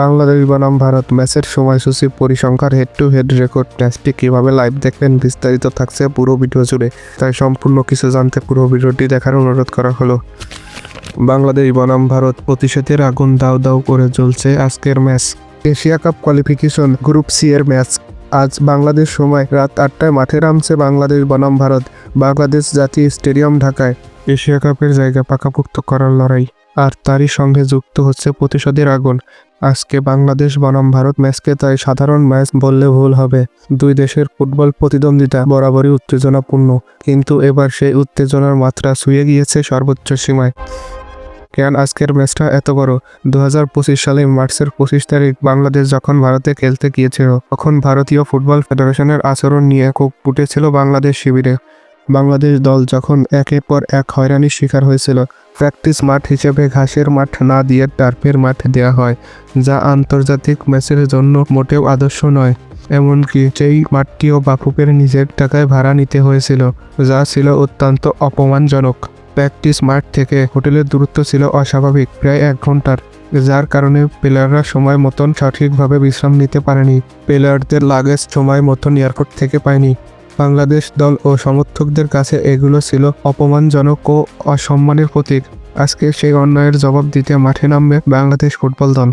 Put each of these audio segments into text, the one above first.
বাংলাদেশ বনাম ভারত ম্যাচের সময়সূচি পরিসংখ্যার হেড টু হেড রেকর্ড ম্যাচটি কীভাবে লাইভ দেখবেন বিস্তারিত থাকছে পুরো ভিডিও জুড়ে। তাই সম্পূর্ণ কিছু জানতে পুরো ভিডিওটি দেখার অনুরোধ করা হলো। বাংলাদেশ বনাম ভারত প্রতিশোধের আগুন দাউ দাউ করে জ্বলছে আজকের match. Asia cup qualification group C এর ম্যাচ। আজ বাংলাদেশ সময় রাত আটটায় মাঠে নামছে বাংলাদেশ বনাম ভারত। বাংলাদেশ জাতীয় স্টেডিয়াম ঢাকায়। এশিয়া কাপের জায়গা পাকাপোক্ত করার লড়াই, আর তারই সঙ্গে যুক্ত হচ্ছে প্রতিশোধের আগুন। আজকে বাংলাদেশ বনাম ভারত ম্যাচকে তাই সাধারণ ম্যাচ বললে ভুল হবে। দুই দেশের ফুটবল প্রতিদ্বন্দ্বিতা বরাবরই উত্তেজনাপূর্ণ, কিন্তু এবার সেই উত্তেজনার মাত্রা ছুঁয়ে গিয়েছে সর্বোচ্চ সীমায়। কেন আজকের ম্যাচটা এত বড়? দু হাজার পঁচিশ সালে মার্চের পঁচিশ তারিখ বাংলাদেশ যখন ভারতে খেলতে গিয়েছিল, তখন ভারতীয় ফুটবল ফেডারেশনের আচরণ নিয়ে খুব ফুটেছিল বাংলাদেশ শিবিরে। বাংলাদেশ দল যখন একের পর এক হয়রানির শিকার হয়েছিল, প্র্যাকটিস মাঠ হিসেবে ঘাসের মাঠ না দিয়ে টার্ফের মাঠ দেওয়া হয়, যা আন্তর্জাতিক ম্যাচের জন্য মোটেও আদর্শ নয়। এমনকি সেই মাঠটিও বাফুপের নিজের টাকায় ভাড়া নিতে হয়েছিল, যা ছিল অত্যন্ত অপমানজনক। প্র্যাকটিস মাঠ থেকে হোটেলের দূরত্ব ছিল অস্বাভাবিক, প্রায় এক ঘণ্টার যার কারণে প্লেয়াররা সময় মতন সঠিকভাবে বিশ্রাম নিতে পারেনি। প্লেয়ারদের লাগেজ সময় মতন এয়ারপোর্ট থেকে পায়নি। বাংলাদেশ দল ও সমর্থকদের কাছে এগুলো ছিল অপমানজনক ও অসম্মানের প্রতীক। আজকে সেই অন্যায়ের জবাব দিতে মাঠে নামবে বাংলাদেশ ফুটবল দল।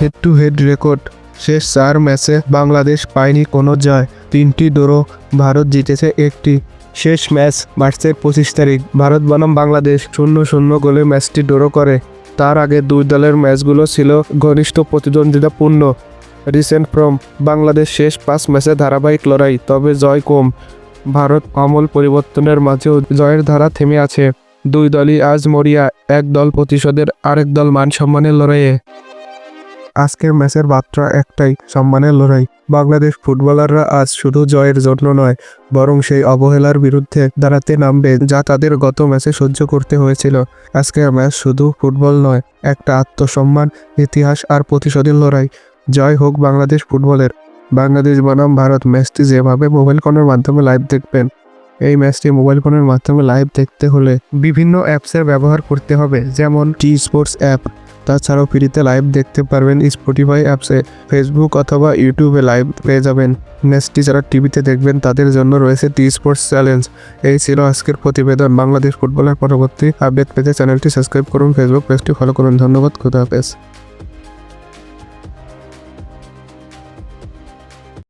হেড টু হেড রেকর্ড শেষ চার ম্যাচে বাংলাদেশ পায়নি কোনো জয়। তিনটি ডোরো ভারত জিতেছে একটি। শেষ ম্যাচ মার্চের পঁচিশ তারিখ, ভারত বনাম বাংলাদেশ শূন্য শূন্য গোলে ম্যাচটি ডোরো করে। তার আগে দুই দলের ম্যাচগুলো ছিল ঘনিষ্ঠ প্রতিদ্বন্দ্বিতাপূর্ণ। রিসেন্ট ফ্রম, বাংলাদেশ শেষ পাঁচ ম্যাচে ধারাবাহিক লড়াই, তবে জয় কম। ভারত আমল পরিবর্তনের মাঝেও জয়ের ধারা থেমে আছে। দুই দলই আজ মরিয়া, এক দল প্রতিশোধের, আরেক দল মান সম্মানের লড়াইয়ে। আজকের ম্যাচের মাত্রা একটাই, সম্মানের লড়াই। বাংলাদেশ ফুটবলাররা আজ শুধু জয়ের জন্য নয়, বরং সেই অবহেলার বিরুদ্ধে দাঁড়াতে নামবে যা তাদের গত ম্যাচে সহ্য করতে হয়েছিল। আজকের ম্যাচ শুধু ফুটবল নয়, একটা আত্মসম্মান, ইতিহাস আর প্রতিশোধের লড়াই। জয় হোক বাংলাদেশ ফুটবলের। বাংলাদেশ বনাম ভারত ম্যাচটি যেভাবে মোবাইল ফোনের মাধ্যমে লাইভ দেখবেন, এই ম্যাচটি মোবাইল ফোনের মাধ্যমে লাইভ দেখতে হলে বিভিন্ন অ্যাপসের ব্যবহার করতে হবে, যেমন টি স্পোর্টস অ্যাপ তাছাড়াও ফ্রিতে লাইভ দেখতে পারবেন স্পটিফাই অ্যাপসে ফেসবুক অথবা ইউটিউবে লাইভ পেয়ে যাবেন। ম্যাচটি যারা টিভিতে দেখবেন, তাদের জন্য রয়েছে টি স্পোর্টস চ্যালেঞ্জ এই ছিল আজকের প্রতিবেদন। বাংলাদেশ ফুটবলের পরবর্তী আপডেট পেতে চ্যানেলটি সাবস্ক্রাইব করুন ফেসবুক পেজটি ফলো করুন। ধন্যবাদ, খুদা হাফেজ।